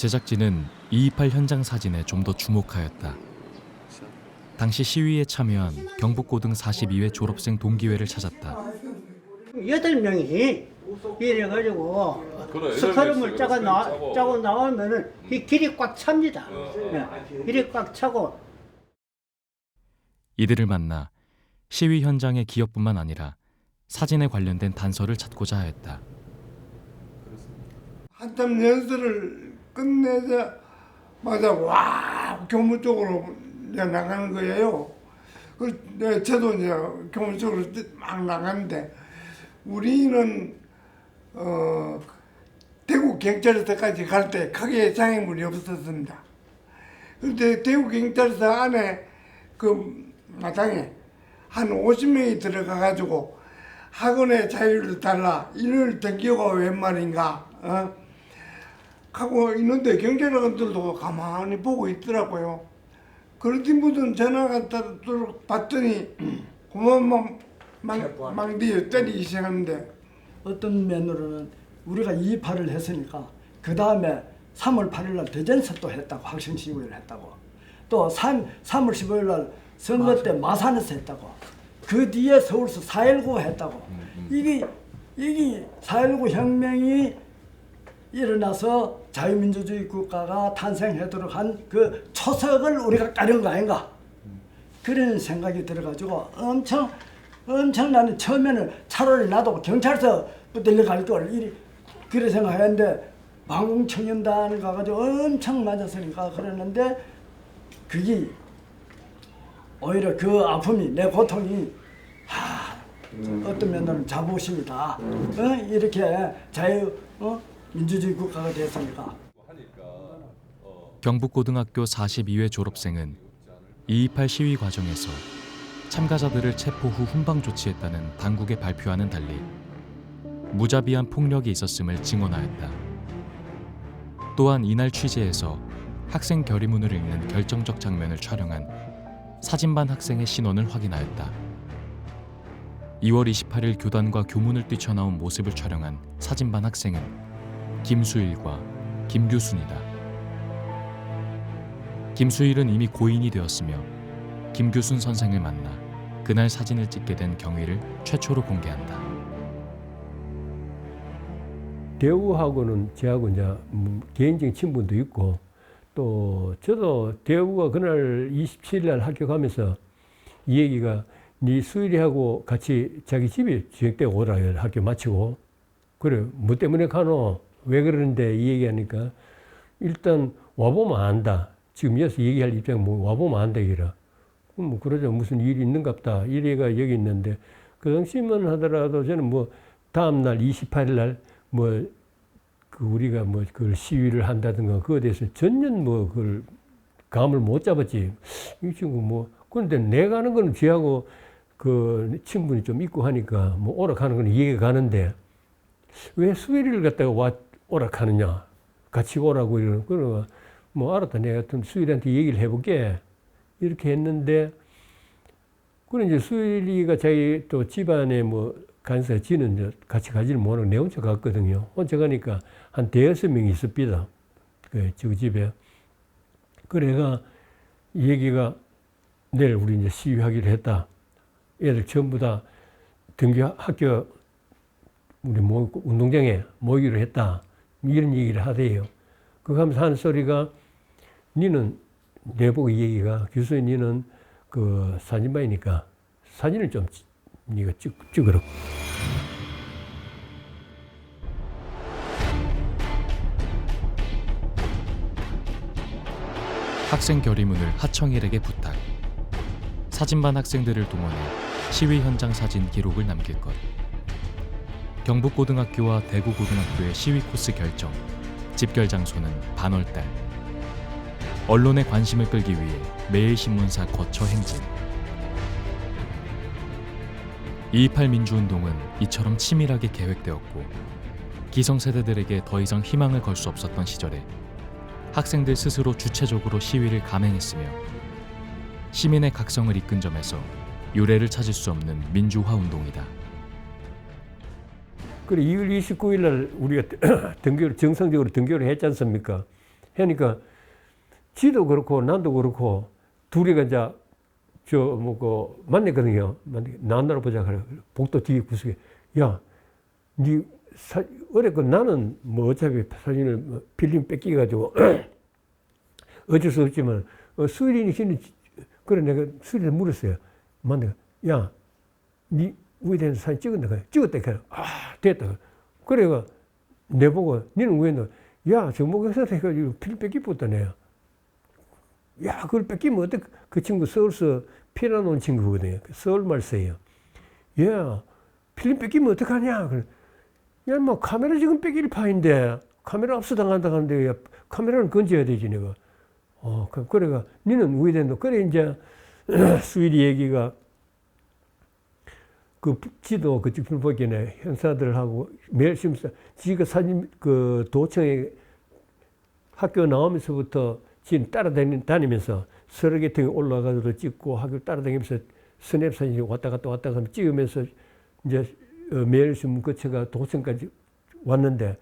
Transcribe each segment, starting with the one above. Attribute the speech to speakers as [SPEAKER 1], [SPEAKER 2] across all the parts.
[SPEAKER 1] 제작진은 228 현장 사진에 좀 더 주목하였다. 당시 시위에 참여한 경북고등 42회 졸업생 동기회를 찾았다.
[SPEAKER 2] 여덟 명이 이래가지고
[SPEAKER 3] 여덟
[SPEAKER 2] 짜고 나
[SPEAKER 3] 짜고.
[SPEAKER 2] 나오면은 이 길이 꽉 찹니다.
[SPEAKER 3] 어.
[SPEAKER 2] 네, 길이 꽉 차고
[SPEAKER 1] 이들을 만나 시위 현장의 기억뿐만 아니라 사진에 관련된 단서를 찾고자 하였다.
[SPEAKER 4] 한참 연설을 끝내자마자 와 교무 쪽으로 이제 나가는 거예요. 그 네, 저도 이제 교무 쪽으로 막 나가는데 우리는 어 대구 경찰서까지 갈 때 크게 장애물이 없었습니다. 그때 대구 경찰서 안에 그 마당에 한 50명이 들어가 가지고 학원의 자유를 달라 이를 등교가 웬 말인가 어? 하고 있는데 경찰관들도 가만히 보고 있더라고요. 그러던 분은 전화가 따로 봤더니 고만 막, 망디 때리기 시작하는데
[SPEAKER 5] 어떤 면으로는 우리가 2파를 했으니까 그 다음에 3월 8일 날 대전서 또 했다고 학생 시위를 했다고. 또 3, 3월 15일 날 선거 때 마산에서 했다고. 그 뒤에 서울서 4.19 했다고. 이게 이게 4.19 혁명이 일어나서 자유민주주의 국가가 탄생하도록 한 그 초석을 우리가 까는 거 아닌가 그런 생각이 들어가지고 엄청 엄청 나는 처음에는 차라리 나도 경찰서 들려갈 걸 이리 그래 생각했는데 방공청년단 가가지고 엄청 맞았으니까 그러는데 그게 오히려 그 아픔이 내 고통이 하, 어떤 면으로는 자부심이다 어? 이렇게 자유 어? 민주주의 국가가 됐으니까
[SPEAKER 1] 경북고등학교 42회 졸업생은 228 시위 과정에서 참가자들을 체포 후 훈방 조치했다는 당국의 발표와는 달리 무자비한 폭력이 있었음을 증언하였다. 또한 이날 취재에서 학생 결의문을 읽는 결정적 장면을 촬영한 사진반 학생의 신원을 확인하였다. 2월 28일 교단과 교문을 뛰쳐나온 모습을 촬영한 사진반 학생은 김수일과 김규순이다. 김수일은 이미 고인이 되었으며 김규순 선생을 만나 그날 사진을 찍게 된 경위를 최초로 공개한다.
[SPEAKER 6] 대우하고는 저하고 이제 음, 개인적인 친분도 있고 또 저도 대우가 그날 27일 날 가면서 이 얘기가 네 수일이하고 같이 자기 집에 저녁 때 오라 학교 마치고 그래 뭐 때문에 가노 왜 그러는데 이 얘기하니까 일단 와보면 안다. 지금 여기서 얘기할 입장 뭐 와보면 안다 이라. 뭐 그러자. 무슨 일이 있는갑다. 이래가 여기 있는데 그 당시만 하더라도 저는 뭐 다음 날 28일 날뭐 그 우리가 뭐 그걸 시위를 한다든가 그거에 대해서 전혀 뭐 그걸 감을 못 잡았지. 이 친구 뭐 그런데 내가 하는 거는 쥐하고 그 친분이 좀 있고 하니까 뭐 오락하는 건 이해가 가는데 왜 수일이를 갖다가 와 오락하느냐 같이 오라고 이러는 그러가 뭐 알았다 내가 하여튼 수일이한테 얘기를 해볼게 이렇게 했는데 그래 이제 수일이가 자기 또 집안에 뭐 간사 지는 같이 가지를 못하고 내 혼자 갔거든요. 혼자 가니까 한 대여섯 명이 있습니다. 그, 저 집에. 그래가 이 얘기가 내일 우리 이제 시위하기로 했다. 애들 전부 다 등교 학교 우리 모, 운동장에 모이기로 했다. 이런 얘기를 하대요. 그거 하면서 하는 소리가 니는 내보고 이 얘기가 교수님 니는 그 사진반이니까 사진을 좀 찍- 네가 찍, 찍으라.
[SPEAKER 1] 학생 결의문을 하청일에게 부탁. 사진반 학생들을 동원해 시위 현장 사진 기록을 남길 것. 경북고등학교와 대구고등학교의 시위 코스 결정. 집결 장소는 반월달. 언론의 관심을 끌기 위해 매일 신문사 거처 행진. 228 민주운동은 이처럼 치밀하게 계획되었고 기성세대들에게 더 이상 희망을 걸 수 없었던 시절에 학생들 스스로 주체적으로 시위를 감행했으며 시민의 각성을 이끈 점에서 유례를 찾을 수 없는 민주화 운동이다.
[SPEAKER 6] 그래 2월 29일 날 우리가 등교를 정상적으로 등교를 했지 않습니까? 하니까 지도 그렇고 난도 그렇고 둘이가 이제 저뭐 그 만났거든요. 만나 나나로 보자 그래. 복도 뒤에 구석에 야 니 사, 어렵고 나는 뭐 어차피 사진을 뭐 필름 뺏기 가지고 어쩔 수 없지만 어, 수일이니 씨는 그래 내가 수일이한테 물었어요. 만나 야니 우리한테 사진 찍었나 그래. 찍었다 그래. 아 됐다. 그래가 내보고 니는 왜 너? 야 정목에서 해가지고 필름 뺏기 붙다 내야. 야 그걸 뺏기면 어떡? 그 친구 서울서 피난 온 친구거든요. 그 서울 말세요. 야 필름 뺏기면 어떡하냐? 그래. 야, 뭐 카메라 지금 뺏길 파인데 카메라 압수당한다 하는데 야, 카메라는 건져야 되지 내가. 어, 그- 그래가 니는 우회된다. 그래 이제 수일이 얘기가 그 지도 그쪽 불보기네 형사들하고 매일 심사 지가 사진 그 도청에 학교 나오면서부터 지금 따라다니면서 서로 계통에 올라가서 찍고 학교 따라다니면서 스냅 사진 왔다 갔다 왔다 갔다 찍으면서 이제 어, 매일 신문 거쳐가 도청까지 왔는데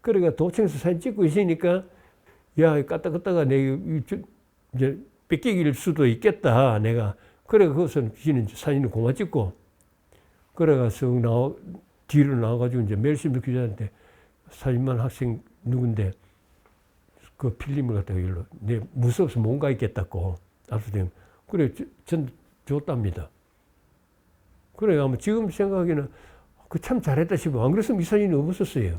[SPEAKER 6] 그래가 도청에서 사진 찍고 있으니까 야 내가 이 저- 이제 뺏기길 수도 있겠다 내가. 그래 그것은 지는 사진을 고마 찍고 그래가 쓱 나와 뒤로 나와가지고 이제 매일신문 기자한테 사진만 학생 누군데 그 필름을 갖다가 일로 내 무서워서 뭔가 있겠다고 압수되면 그래 저- 전 줬답니다. 그래 아마 지금 생각에는 그 참 잘했다 싶어. 안 그랬으면 이 사진이 없었어요.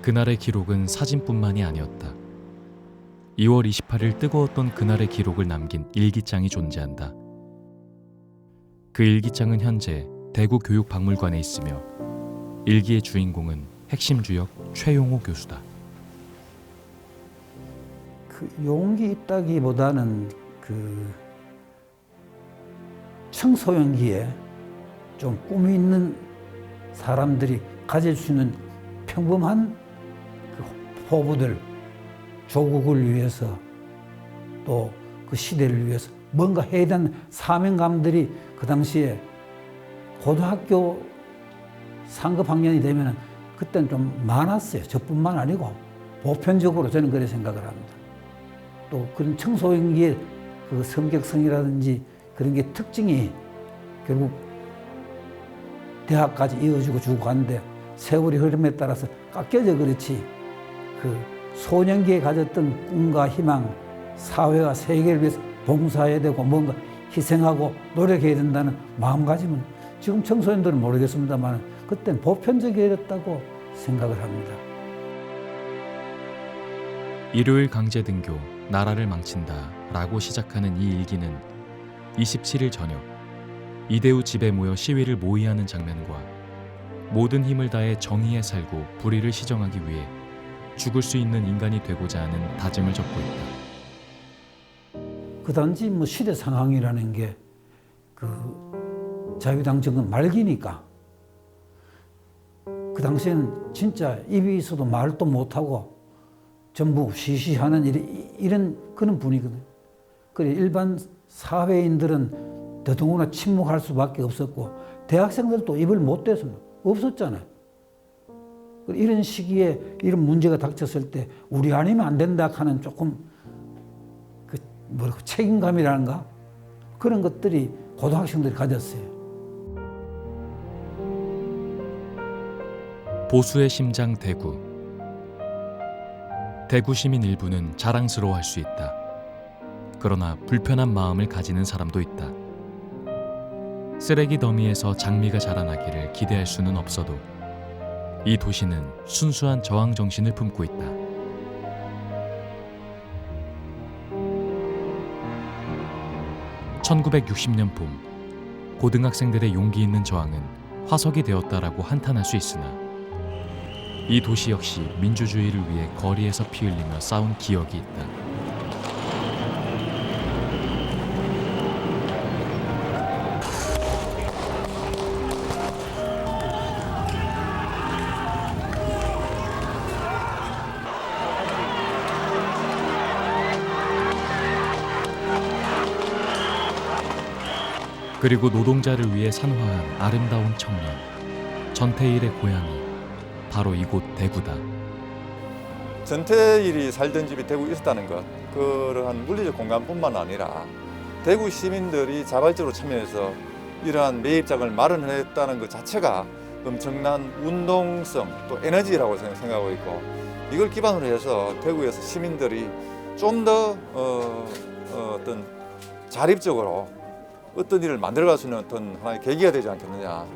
[SPEAKER 1] 그날의 기록은 사진뿐만이 아니었다. 2월 28일 뜨거웠던 그날의 기록을 남긴 일기장이 존재한다. 그 일기장은 현재 대구 교육박물관에 있으며 일기의 주인공은 핵심 주역 최용호 교수다.
[SPEAKER 3] 그 용기 있다기보다는 그 청소년기에 좀 꿈이 있는 사람들이 가질 수 있는 평범한 그 포부들, 조국을 위해서 또 그 시대를 위해서 뭔가 해야 되는 사명감들이 그 당시에 고등학교 상급 학년이 되면 그때는 좀 많았어요. 저뿐만 아니고 보편적으로 저는 그렇게 생각을 합니다. 또 그런 청소년기의 그 성격성이라든지 그런 게 특징이 결국 대학까지 이어지고 주고 가는데 세월이 흐름에 따라서 깎여져 그렇지 그 소년기에 가졌던 꿈과 희망, 사회와 세계를 위해서 봉사해야 되고 뭔가 희생하고 노력해야 된다는 마음가짐은 지금 청소년들은 모르겠습니다만 그때는 보편적이었다고 생각을 합니다.
[SPEAKER 1] 일요일 강제 등교 나라를 망친다라고 시작하는 이 일기는 27일 저녁 이대우 집에 모여 시위를 모의하는 장면과 모든 힘을 다해 정의에 살고 불의를 시정하기 위해 죽을 수 있는 인간이 되고자 하는 다짐을 적고 있다.
[SPEAKER 3] 그 단지 뭐 시대 상황이라는 게 그 자유당 정권 말기니까 그 당시에는 진짜 입이 있어도 말도 못하고 전부 시시하는 이런, 이런 그런 분위기거든요. 그래 일반 사회인들은 더더구나 침묵할 수밖에 없었고 대학생들도 입을 못 대서 없었잖아요. 이런 시기에 이런 문제가 닥쳤을 때 우리 아니면 안 된다 하는 조금 그 뭐라고 책임감이라는가 그런 것들이 고등학생들이 가졌어요.
[SPEAKER 1] 보수의 심장 대구. 대구 시민 일부는 자랑스러워할 수 있다. 그러나 불편한 마음을 가지는 사람도 있다. 쓰레기 더미에서 장미가 자라나기를 기대할 수는 없어도 이 도시는 순수한 저항 정신을 품고 있다. (1960년) 봄 고등학생들의 용기 있는 저항은 화석이 되었다라고 한탄할 수 있으나 이 도시 역시 민주주의를 위해 거리에서 피 흘리며 싸운 기억이 있다. 그리고 노동자를 위해 산화한 아름다운 청년 전태일의 고향이 바로 이곳 대구다.
[SPEAKER 7] 전태일이 살던 집이 대구에 있었다는 것 그러한 물리적 공간뿐만 아니라 대구 시민들이 자발적으로 참여해서 이러한 매입장을 마련했다는 것 자체가 엄청난 운동성 또 에너지라고 생각- 생각하고 있고 이걸 기반으로 해서 대구에서 시민들이 좀더 어, 어, 어떤 자립적으로 어떤 일을 만들어갈 수 있는 어떤 하나의 계기가 되지 않겠느냐